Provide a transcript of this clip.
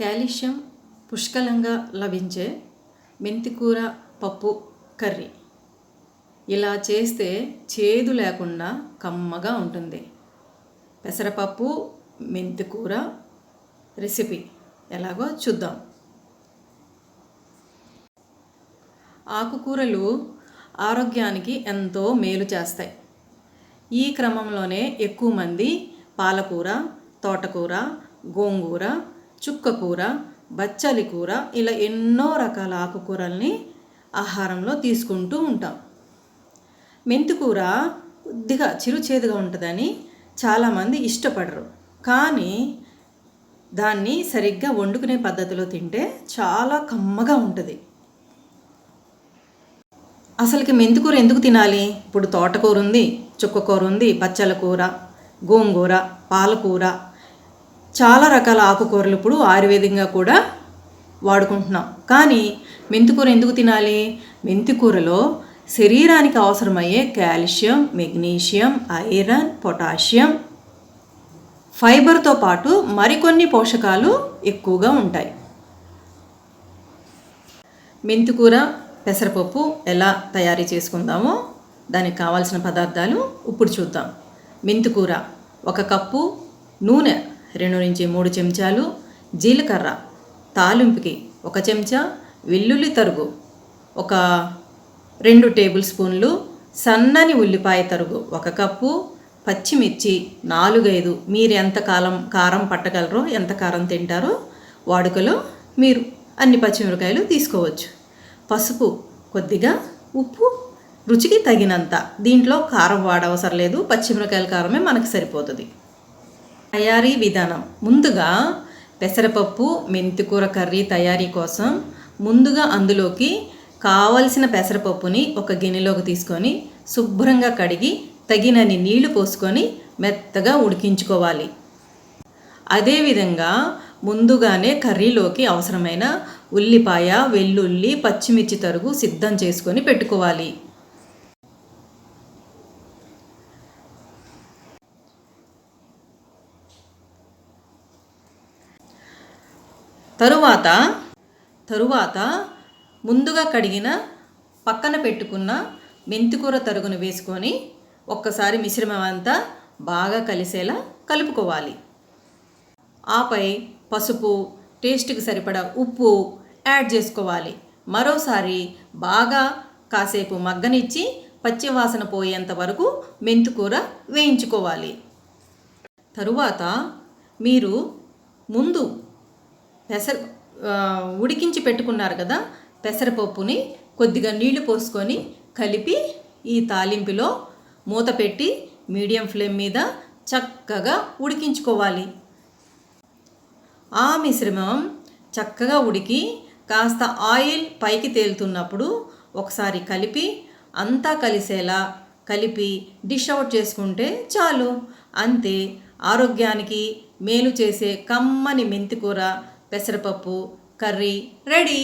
Calcium పుష్కలంగా లభించే మెంతికూర పప్పు కర్రీ. ఇలా చేస్తే చేదు లేకుండా కమ్మగా ఉంటుంది. పెసరపప్పు మెంతికూర రెసిపీ ఎలాగో చూద్దాం. ఆకుకూరలు ఆరోగ్యానికి ఎంతో మేలు చేస్తాయి. ఈ క్రమంలోనే ఎక్కువ మంది పాలకూర తోటకూర గోంగూర చుక్కకూర బచ్చలి కూర ఇలా ఎన్నో రకాల ఆకుకూరల్ని ఆహారంలో తీసుకుంటూ ఉంటాం. మెంతికూర కొద్దిగా చిరుచేదుగా ఉంటుందని చాలామంది ఇష్టపడరు. కానీ దాన్ని సరిగ్గా వండుకునే పద్ధతిలో తింటే చాలా కమ్మగా ఉంటుంది. అసలుకి మెంతికూర ఎందుకు తినాలి? ఇప్పుడు తోటకూర ఉంది చుక్కకూర ఉంది బచ్చల కూర గోంగూర పాలకూర చాలా రకాల ఆకుకూరలు ఇప్పుడు ఆయుర్వేదంగా కూడా వాడుకుంటున్నాం. కానీ మెంతికూర ఎందుకు తినాలి? మెంతికూరలో శరీరానికి అవసరమయ్యే కాల్షియం మెగ్నీషియం ఐరన్ పొటాషియం ఫైబర్తో పాటు మరికొన్ని పోషకాలు ఎక్కువగా ఉంటాయి. మెంతికూర పెసరపప్పు ఎలా తయారీ చేసుకుందామో దానికి కావాల్సిన పదార్థాలు ఇప్పుడు చూద్దాం. మెంతికూర ఒక కప్పు నూనె రెండు నుంచి మూడు చెంచాలు జీలకర్ర తాలింపుకి ఒక చెంచా వెల్లుల్లి తరుగు ఒక రెండు టేబుల్ స్పూన్లు సన్నని ఉల్లిపాయ తరుగు ఒక కప్పు పచ్చిమిర్చి నాలుగైదు. మీరు ఎంత కాలం కారం పట్టగలరో ఎంత కారం తింటారో వాడుకలో మీరు అన్ని పచ్చిమిరకాయలు తీసుకోవచ్చు. పసుపు కొద్దిగా ఉప్పు రుచికి తగినంత. దీంట్లో కారం వాడవసరం లేదు. పచ్చిమిరకాయల కారమే మనకు సరిపోతుంది. తయారీ విధానం. ముందుగా పెసరపప్పు మెంతికూర కర్రీ తయారీ కోసం ముందుగా అందులోకి కావలసిన పెసరపప్పుని ఒక గిన్నెలోకి తీసుకొని శుభ్రంగా కడిగి తగినన్ని నీళ్ళు పోసుకొని మెత్తగా ఉడికించుకోవాలి. అదేవిధంగా ముందుగానే కర్రీలోకి అవసరమైన ఉల్లిపాయ వెల్లుల్లి పచ్చిమిర్చి తరుగు సిద్ధం చేసుకొని పెట్టుకోవాలి. తరువాత తరువాత ముందుగా కడిగిన పక్కన పెట్టుకున్న మెంతికూర తరుగును వేసుకొని ఒక్కసారి మిశ్రమం అంతా బాగా కలిసేలా కలుపుకోవాలి. ఆపై పసుపు టేస్ట్కి సరిపడా ఉప్పు యాడ్ చేసుకోవాలి. మరోసారి బాగా కాసేపు మగ్గనిచ్చి పచ్చివాసన పోయేంత వరకు మెంతికూర వేయించుకోవాలి. తరువాత మీరు ముందు పెసర ఉడికించి పెట్టుకున్నారు కదా పెసరపప్పుని కొద్దిగా నీళ్ళు పోసుకొని కలిపి ఈ తాలింపులో మూత పెట్టి మీడియం ఫ్లేమ్ మీద చక్కగా ఉడికించుకోవాలి. ఆ మిశ్రమం చక్కగా ఉడికి కాస్త ఆయిల్ పైకి తేలుతున్నప్పుడు ఒకసారి కలిపి అంతా కలిసేలా కలిపి డిష్ అవుట్ చేసుకుంటే చాలు. అంతే ఆరోగ్యానికి మేలు చేసే కమ్మని మెంతికూర పెసరపప్పు కర్రీ రెడీ.